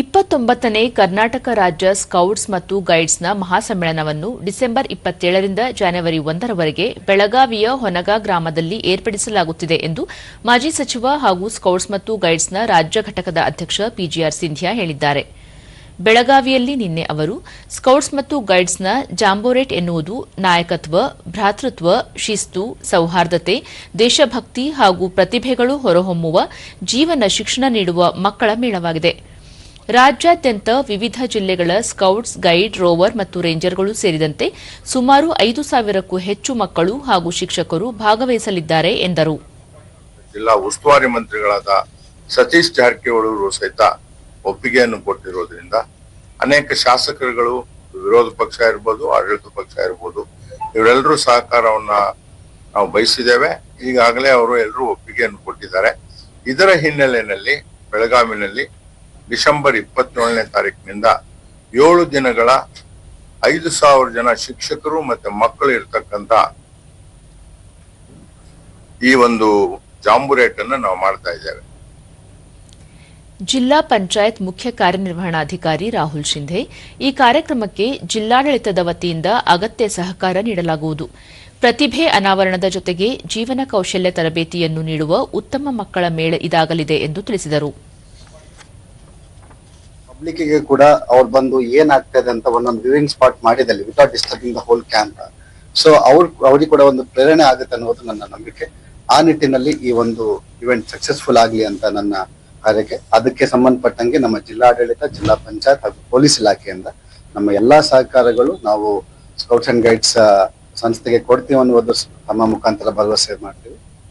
ಇಪ್ಪತ್ತೊಂಬತ್ತನೇ ಕರ್ನಾಟಕ ರಾಜ್ಯ ಸ್ಕೌಟ್ಸ್ ಮತ್ತು ಗೈಡ್ಸ್ನ ಮಹಾಸಮ್ಮೇಳನವನ್ನು ಡಿಸೆಂಬರ್ ಇಪ್ಪತ್ತೇಳರಿಂದ ಜನವರಿ ಒಂದರವರೆಗೆ ಬೆಳಗಾವಿಯ ಹೊನಗಾ ಗ್ರಾಮದಲ್ಲಿ ಏರ್ಪಡಿಸಲಾಗುತ್ತಿದೆ ಎಂದು ಮಾಜಿ ಸಚಿವ ಹಾಗೂ ಸ್ಕೌಟ್ಸ್ ಮತ್ತು ಗೈಡ್ಸ್ನ ರಾಜ್ಯ ಘಟಕದ ಅಧ್ಯಕ್ಷ ಪಿಜಿಆರ್ ಸಿಂಧ್ಯಾ ಹೇಳಿದ್ದಾರೆ. ಬೆಳಗಾವಿಯಲ್ಲಿ ನಿನ್ನೆ ಅವರು, ಸ್ಕೌಟ್ಸ್ ಮತ್ತು ಗೈಡ್ಸ್ನ ಜಾಂಬೋರೇಟ್ ಎನ್ನುವುದು ನಾಯಕತ್ವ, ಭ್ರಾತೃತ್ವ, ಶಿಸ್ತು, ಸೌಹಾರ್ದತೆ, ದೇಶಭಕ್ತಿ ಹಾಗೂ ಪ್ರತಿಭೆಗಳು ಹೊರಹೊಮ್ಮುವ ಜೀವನ ಶಿಕ್ಷಣ ನೀಡುವ ಮಕ್ಕಳ ಮೇಳವಾಗಿದೆ. ರಾಜ್ಯಾದ್ಯಂತ ವಿವಿಧ ಜಿಲ್ಲೆಗಳ ಸ್ಕೌಟ್ಸ್, ಗೈಡ್, ರೋವರ್ ಮತ್ತು ರೇಂಜರ್ಗಳು ಸೇರಿದಂತೆ ಸುಮಾರು ಐದು ಸಾವಿರಕ್ಕೂ ಹೆಚ್ಚು ಮಕ್ಕಳು ಹಾಗೂ ಶಿಕ್ಷಕರು ಭಾಗವಹಿಸಲಿದ್ದಾರೆ ಎಂದರು. ಜಿಲ್ಲಾ ಉಸ್ತುವಾರಿ ಮಂತ್ರಿಗಳಾದ ಸತೀಶ್ ಜಾರಕಿಹೊಳಿ ಸಹಿತ ಒಪ್ಪಿಗೆಯನ್ನು ಕೊಟ್ಟಿರೋದ್ರಿಂದ ಅನೇಕ ಶಾಸಕರುಗಳು, ವಿರೋಧ ಪಕ್ಷ ಇರ್ಬೋದು, ಆಡಳಿತ ಪಕ್ಷ ಇರ್ಬೋದು, ಇವರೆಲ್ಲರೂ ಸಹಕಾರವನ್ನ ನಾವು ಬಯಸಿದ್ದೇವೆ. ಈಗಾಗಲೇ ಅವರು ಎಲ್ಲರೂ ಒಪ್ಪಿಗೆಯನ್ನು ಕೊಟ್ಟಿದ್ದಾರೆ. ಇದರ ಹಿನ್ನೆಲೆಯಲ್ಲಿ ಬೆಳಗಾವಿನಲ್ಲಿ ಡಿಸೆಂಬರ್ ಇಪ್ಪತ್ತೇಳನೇ ತಾರೀಕಿನಿಂದ ಏಳು ದಿನಗಳ ಐದು ಸಾವಿರ ಜನ ಶಿಕ್ಷಕರು ಮತ್ತೆ ಮಕ್ಕಳು ಇರ್ತಕ್ಕಂತ ಈ ಒಂದು ಜಾಂಬುರೇಟ್ ಅನ್ನು ನಾವು ಮಾಡ್ತಾ ಇದ್ದೇವೆ. ಜಿಲ್ಲಾ ಪಂಚಾಯತ್ ಮುಖ್ಯ ಕಾರ್ಯನಿರ್ವಹಣಾಧಿಕಾರಿ ರಾಹುಲ್ ಶಿಂಧೆ, ಈ ಕಾರ್ಯಕ್ರಮಕ್ಕೆ ಜಿಲ್ಲಾಡಳಿತದ ವತಿಯಿಂದ ಅಗತ್ಯ ಸಹಕಾರ ನೀಡಲಾಗುವುದು. ಪ್ರತಿಭೆ ಅನಾವರಣದ ಜೊತೆಗೆ ಜೀವನ ಕೌಶಲ್ಯ ತರಬೇತಿಯನ್ನು ನೀಡುವ ಉತ್ತಮ ಮಕ್ಕಳ ಮೇಳ ಇದಾಗಲಿದೆ ಎಂದು ತಿಳಿಸಿದರು. ಪಬ್ಲಿಕ್ಗೆ ಕೂಡ ಅವ್ರು ಬಂದು ಏನಾಗ್ತದೆ ಅಂತ ಒಂದೊಂದು ವ್ಯೂವಿಂಗ್ ಸ್ಪಾಟ್ ಮಾಡಿದಲ್ಲಿ without disturbing the whole camp so ಅವ್ರ, ಅವ್ರಿಗೆ ಕೂಡ ಒಂದು ಪ್ರೇರಣೆ ಆಗುತ್ತೆ ಅನ್ನೋದು ನನ್ನ ನಂಬಿಕೆ. ಆ ನಿಟ್ಟಿನಲ್ಲಿ ಈ ಒಂದು ಇವೆಂಟ್ ಸಕ್ಸಸ್ಫುಲ್ ಆಗಲಿ ಅಂತ ನನ್ನ ಕಾರ್ಯಕ್ಕೆ ಅದಕ್ಕೆ ಸಂಬಂಧಪಟ್ಟಂಗೆ ನಮ್ಮ ಜಿಲ್ಲಾಡಳಿತ, ಜಿಲ್ಲಾ ಪಂಚಾಯತ್ ಹಾಗೂ ಪೊಲೀಸ್ ಇಲಾಖೆಯಿಂದ ನಮ್ಮ ಎಲ್ಲಾ ಸಹಕಾರಗಳು ನಾವು ಸ್ಕೌಟ್ಸ್ ಅಂಡ್ ಗೈಡ್ಸ್ ಸಂಸ್ಥೆಗೆ ಕೊಡ್ತೀವಿ ಅನ್ನುವುದು ತಮ್ಮ ಮುಖಾಂತರ ಭರವಸೆ ಮಾಡ್ತೀವಿ.